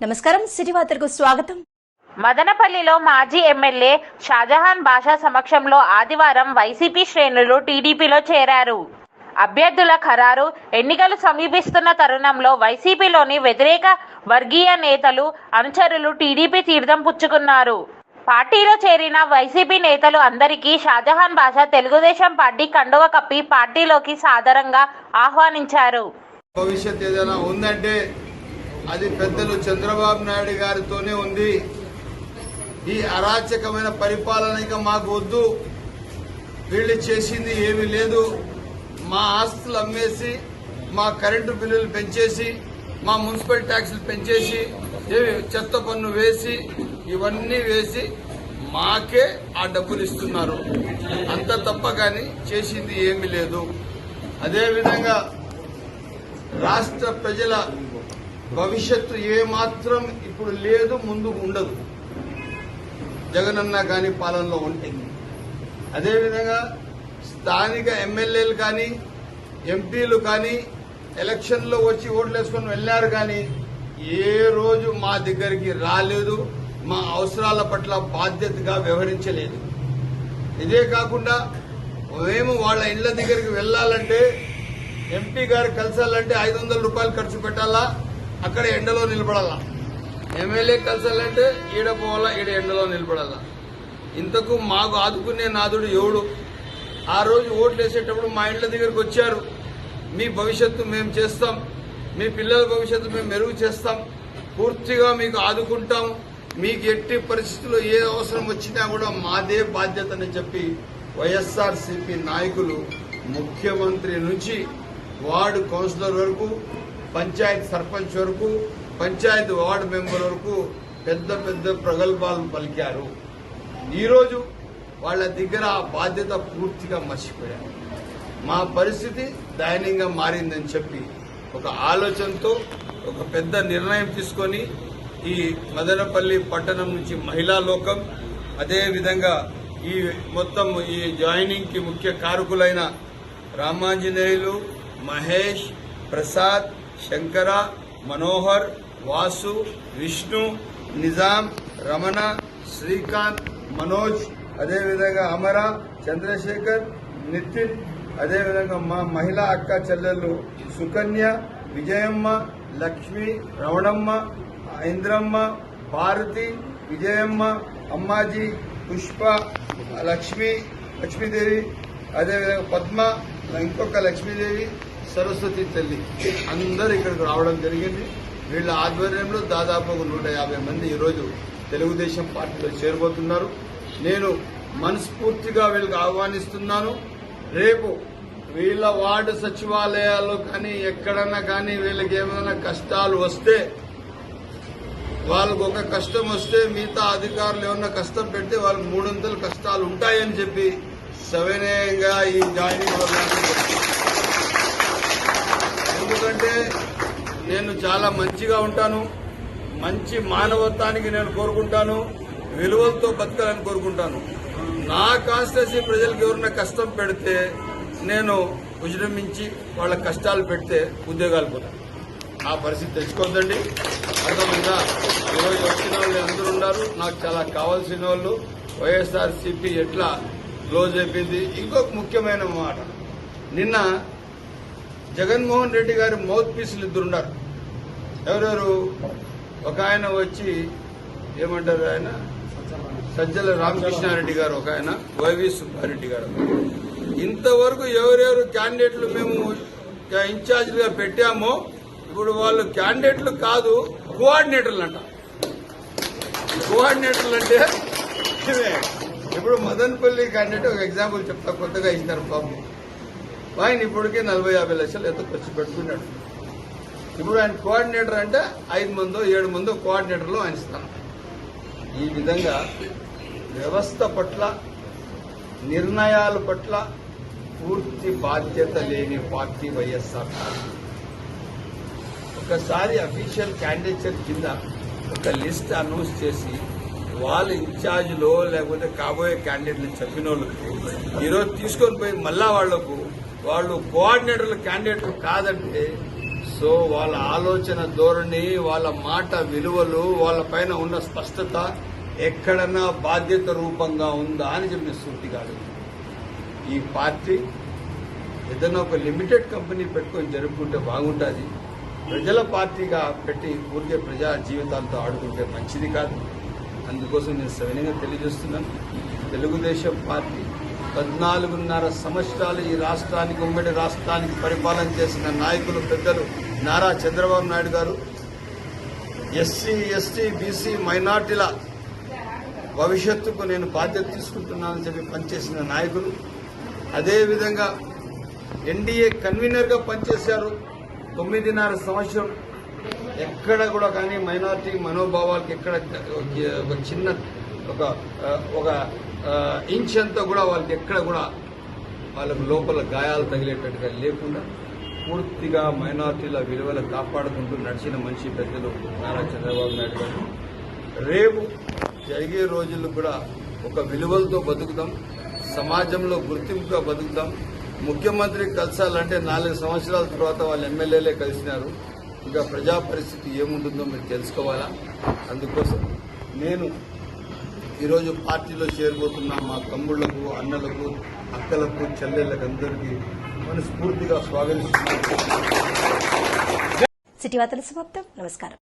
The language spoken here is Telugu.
నమస్కారం సిటీ వార్తలకు స్వాగతం. మదనపల్లిలో మాజీ ఎమ్మెల్యే షాజహాన్ బాషా సమక్షంలో ఆదివారం వైసీపీ శ్రేణులు టీడీపీలో చేరారు. అభ్యర్థుల ఖరారు ఎన్నికలు సమీపిస్తున్న తరుణంలో వైసీపీలోని వ్యతిరేక వర్గీయ నేతలు అనుచరులు టీడీపీ తీర్థం పుచ్చుకున్నారు. పార్టీలో చేరిన వైసీపీ నేతలు అందరికీ షాజహాన్ బాషా తెలుగుదేశం పార్టీ కండువ కప్పి పార్టీలోకి సాదరంగా ఆహ్వానించారు. భవిష్యత్ ఏదైనా ఉందంటే అది పెద్దలు చంద్రబాబు నాయుడు గారితోనే ఉంది. ఈ అరాచకమైన పరిపాలన ఇక మాకు వద్దు. వీళ్ళు చేసింది ఏమీ లేదు. మా ఆస్తులు అమ్మేసి మా కరెంటు బిల్లులు పెంచేసి మా మున్సిపల్ ట్యాక్సులు పెంచేసి చెత్త పన్ను వేసి ఇవన్నీ వేసి మాకే ఆ డబ్బులు ఇస్తున్నారు. అంత తప్ప కానీ చేసింది ఏమీ లేదు. అదేవిధంగా రాష్ట్ర ప్రజల భవిష్యత్తు ఏమాత్రం ఇప్పుడు లేదు ముందు ఉండదు. జగనన్న కానీ పాలనలో ఉంటే. అదేవిధంగా స్థానిక ఎమ్మెల్యేలు కానీ ఎంపీలు కానీ ఎలక్షన్లో వచ్చి ఓట్లు వేసుకొని వెళ్ళారు కానీ ఏ రోజు మా దగ్గరికి రాలేదు మా అవసరాల పట్ల బాధ్యతగా వ్యవహరించలేదు. ఇదే కాకుండా మేము వాళ్ళ ఇళ్ళ దగ్గరికి వెళ్ళాలంటే ఎంపీ గారు కలిసాలంటే ఐదు వందల రూపాయలు ఖర్చు పెట్టాలా? అక్కడ ఎండలో నిలబడాలా? ఎమ్మెల్యే కలిసాలంటే ఈడ పోవాలా ఈడ ఎండలో నిలబడాలా? ఇంతకు మాకు ఆదుకునే నాదుడు ఎవడు? ఆ రోజు ఓట్లు వేసేటప్పుడు మా ఇంట్ల దగ్గరకు వచ్చారు. మీ భవిష్యత్తు మేము చేస్తాం. మీ పిల్లల భవిష్యత్తు మేము మెరుగు చేస్తాం. పూర్తిగా మీకు ఆదుకుంటాం. మీకు ఎట్టి పరిస్థితుల్లో ఏ అవసరం వచ్చినా కూడా మాదే బాధ్యతని చెప్పి వైఎస్ఆర్సీపీ నాయకులు ముఖ్యమంత్రి నుంచి వార్డు కౌన్సిలర్ వరకు పంచాయత్ సర్పంచ్ వరకు పంచాయత్ వార్డు మెంబర్ వరకు పెద్ద పెద్ద ప్రగల్భాలు పలికారు. ఈరోజు వాళ్ళ దగ్గర ఆ బాధ్యత పూర్తిగా మర్చిపోయారు. మా పరిస్థితి దయనీయంగా మారిందని చెప్పి ఒక ఆలోచనతో ఒక పెద్ద నిర్ణయం తీసుకొని ఈ మదనపల్లి పట్టణం నుంచి మహిళా లోకం అదేవిధంగా ఈ మొత్తం ఈ జాయినింగ్కి ముఖ్య కారకులైన రామాంజనేయులు మహేష్ ప్రసాద్ శంకర మనోహర్ వాసు విష్ణు నిజాం రమణ శ్రీకాంత్ మనోజ్ అదేవిధంగా అమర చంద్రశేఖర్ నితిన్ అదేవిధంగా మా మహిళా అక్క చెల్లెళ్ళు సుకన్య విజయమ్మ లక్ష్మి రమణమ్మ ఇంద్రమ్మ భారతి విజయమ్మ అమ్మాజీ పుష్ప లక్ష్మి లక్ష్మీదేవి అదేవిధంగా పద్మ ఇంకొక లక్ష్మీదేవి సరస్వతి తల్లి. అందరూ ఇక్కడికి రావడం జరిగింది. వీళ్ళ ఆధ్వర్యంలో దాదాపు ఒక నూట యాభై మంది ఈరోజు తెలుగుదేశం పార్టీలో చేరబోతున్నారు. నేను మనస్ఫూర్తిగా వీళ్ళకి ఆహ్వానిస్తున్నాను. రేపు వీళ్ళ వార్డు సచివాలయాల్లో కానీ ఎక్కడన్నా కానీ వీళ్ళకి ఏమైనా కష్టాలు వస్తే వాళ్ళకు ఒక కష్టం వస్తే మిగతా అధికారులు ఏమన్నా కష్టం పెడితే వాళ్ళకి మూడొంతులు కష్టాలు ఉంటాయని చెప్పి సవినయంగా ఈ జాయినింగ్ చాలా మంచిగా ఉంటాను. మంచి మానవత్వానికి నేను కోరుకుంటాను. విలువలతో బతకాలని కోరుకుంటాను. నా కాన్స్టిట్యూన్సీ ప్రజలకు ఎవరైనా కష్టం పెడితే నేను విజృంభించి వాళ్ళ కష్టాలు పెడితే ఉద్యోగాలు పోతాను ఆ పరిస్థితి తెచ్చుకోవద్దండి. అర్థమైందా? ఈరోజు వచ్చిన వాళ్ళు అందరూ ఉన్నారు. నాకు చాలా కావాల్సిన వాళ్ళు. వైఎస్ఆర్ సిపి ఎట్లా క్లోజ్ అయిపోయింది? ఇంకొక ముఖ్యమైన మాట. నిన్న జగన్మోహన్ రెడ్డి గారి మౌత్ పీసులు ఇద్దరు ఉన్నారు. ఎవరెవరు? ఒక ఆయన వచ్చి ఏమంటారు ఆయన? సజ్జల రామకృష్ణారెడ్డి గారు ఒక ఆయన వైవి సుబ్బారెడ్డి గారు ఇంతవరకు ఎవరెవరు క్యాండిడేట్లు మేము ఇన్ఛార్జ్లుగా పెట్టామో ఇప్పుడు వాళ్ళు క్యాండిడేట్లు కాదు కోఆర్డినేటర్లు అంట కోఆర్డినేటర్లు అంటే ఇప్పుడు మదన్పల్లి క్యాండిడేట్ ఒక ఎగ్జాంపుల్ చెప్తా కొత్తగా ఇచ్చినారు బాబు ఆయన ఇప్పటికే నలభై యాభై లక్షలు ఎంత ఖర్చు పెట్టుకున్నాడు ఇప్పుడు ఆయన కోఆర్డినేటర్ అంటే ఐదు మందో ఏడు మందో కోఆర్డినేటర్లు ఆయన స్థానం ఈ విధంగా వ్యవస్థ పట్ల నిర్ణయాల పట్ల పూర్తి బాధ్యత లేని పార్టీ వైఎస్ఆర్ ఒకసారి అఫీషియల్ క్యాండిడేచర్ కింద ఒక లిస్ట్ అనౌన్స్ చేసి వాళ్ళ ఇన్ఛార్జ్లో లేకపోతే కాబోయే క్యాండిడేట్లు చెప్పిన వాళ్ళకు ఈరోజు తీసుకొని పోయి మళ్ళా వాళ్ళకు వాళ్ళు కోఆర్డినేటర్లు క్యాండిడేట్లు కాదంటే సో వాళ్ళ ఆలోచన ధోరణి వాళ్ళ మాట విలువలు వాళ్ళ పైన ఉన్న స్పష్టత ఎక్కడన్నా బాధ్యత రూపంగా ఉందా అని చెప్పిన సూటి కాదు. ఈ పార్టీ ఏదైనా ఒక లిమిటెడ్ కంపెనీ పెట్టుకొని జరుపుకుంటే బాగుంటుంది. ప్రజల పార్టీగా పెట్టి ఊరికే ప్రజా జీవితాలతో ఆడుకుంటే మంచిది కాదు. అందుకోసం నేను సవినయంగా తెలియజేస్తున్నాను. తెలుగుదేశం పార్టీ పద్నాలుగున్నర సంవత్సరాలు ఈ రాష్ట్రానికి ఉమ్మడి రాష్ట్రానికి పరిపాలన చేసిన నాయకులు పెద్దలు నారా చంద్రబాబు నాయుడు గారు ఎస్సీ ఎస్టీ బీసీ మైనార్టీల భవిష్యత్తుకు నేను బాధ్యత తీసుకుంటున్నానని చెప్పి పనిచేసిన నాయకులు. అదేవిధంగా ఎన్డీఏ కన్వీనర్గా పనిచేశారు తొమ్మిదిన్నర సంవత్సరం. ఎక్కడ కూడా కానీ మైనార్టీ మనోభావాలకు ఎక్కడ ఒక చిన్న ఒక ఒక ఇంచ్ అంతా కూడా వాళ్ళకి ఎక్కడ కూడా వాళ్ళకు లోపల గాయాలు తగిలేటట్టుగా లేకుండా పూర్తిగా మైనార్టీల విలువలు కాపాడుకుంటూ నడిచిన మనిషి పెద్దలు నారా చంద్రబాబు నాయుడు గారు. రేపు జరిగే రోజుల్లో కూడా ఒక విలువలతో బతుకుతాం సమాజంలో గుర్తింపుగా బతుకుతాం. ముఖ్యమంత్రి కలిసాలంటే నాలుగు సంవత్సరాల తర్వాత వాళ్ళు ఎమ్మెల్యేలే కలిసినారు. ఇంకా ప్రజా పరిస్థితి ఏముంటుందో మీరు తెలుసుకోవాలా? అందుకోసం నేను ఈరోజు పార్టీలో చేరబోతున్న మా తమ్ముళ్ళకు అన్నలకు అక్కలకు చెల్లెళ్ళకు అందరికీ మనస్ఫూర్తిగా స్వాగతిస్తున్నాం సిటీ వార్తల సమాప్తం. నమస్కారం.